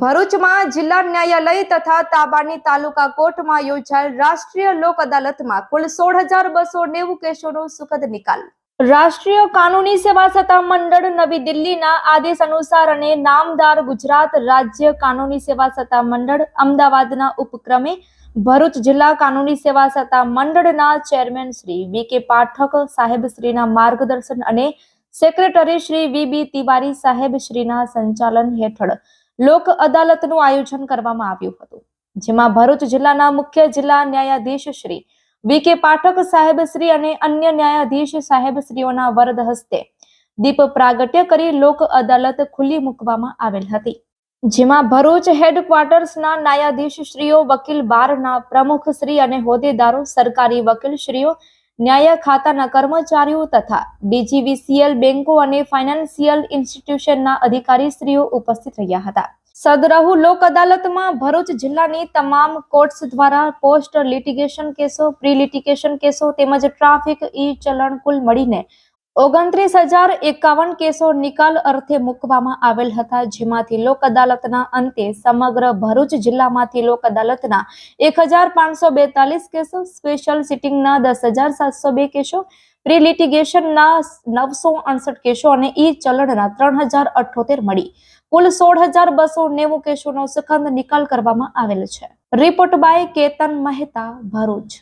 ભરૂચમાં જિલ્લા ન્યાયાલય તથા તાબાની તાલુકા કોર્ટમાં યોજાયેલ રાષ્ટ્રીય લોક અદાલતમાં કુલ સોળ હજાર બસો નેવું કેસોનો સુખદ નિકાલ. રાષ્ટ્રીય કાનૂની સેવા સત્તા મંડળ નવી દિલ્હીના આદેશ અનુસાર અને નામદાર ગુજરાત રાજ્ય કાનૂની સેવા સત્તા મંડળ અમદાવાદના ઉપક્રમે ભરૂચ જિલ્લા કાનૂની સેવા સત્તા મંડળના ચેરમેન શ્રી વી કે પાઠક, સાહેબ શ્રીના માર્ગદર્શન અને secretary Shri V B Tiwari સાહેબ શ્રીના સંચાલન હેઠળ લોક અદાલતનું આયોજન કરવામાં આવ્યું હતું, જેમાં ભરૂચ જિલ્લાના મુખ્ય જિલ્લા ન્યાયાધીશ શ્રી વી કે પાઠક સાહેબ શ્રી અને અન્ય ન્યાયાધીશ સાહેબ શ્રીઓના વરદ હસ્તે દીપ પ્રાગટ્ય કરી લોક અદાલત ખુલ્લી મૂકવામાં આવેલ હતી, જેમાં ભરૂચ હેડક્વાર્ટર્સના ન્યાયાધીશ શ્રીઓ, વકીલ બારના પ્રમુખ શ્રી અને હોદ્દેદારો, સરકારી વકીલ શ્રીઓ ન્યાય ખાતાના કર્મચારીઓ તથા ડીજીવીસીએલ બેંકો અને ફાઇનાન્સિયલ ઇન્સ્ટિટ્યુશનના અધિકારી શ્રીઓ ઉપસ્થિત રહ્યા હતા. સદરહુ લોક અદાલતમાં ભરૂચ જિલ્લાની તમામ કોર્ટ્સ દ્વારા પોસ્ટ લિટિગેશન કેસો પ્રી લિટિગેશન કેસો તેમજ ટ્રાફિક ઈ ચલણ કુલ મળીને ઓગણત્રીસ હજાર એકાવન કેસો નિકાલ અર્થે મૂકવામાં આવેલ હતા, જેમાંથી લોક અદાલતના અંતે સમગ્ર ભરૂચ જિલ્લામાંથી લોક અદાલતના એક હજાર પાંચસો બેતાલીસ કેસો સ્પેશિયલ સિટિંગના દસ હજાર સાતસો બે કેસો પ્રી લિટિગેશનના નવસો અડસઠ કેસો અને ઈ ચલણના ત્રણ હજાર અઠોતેર મળી. કુલ સોળ હજાર બસો નેવું કેસોનો સુખંદ નિકાલ કરવામાં આવેલ છે. Report by Ketan Mehta, Bharuch.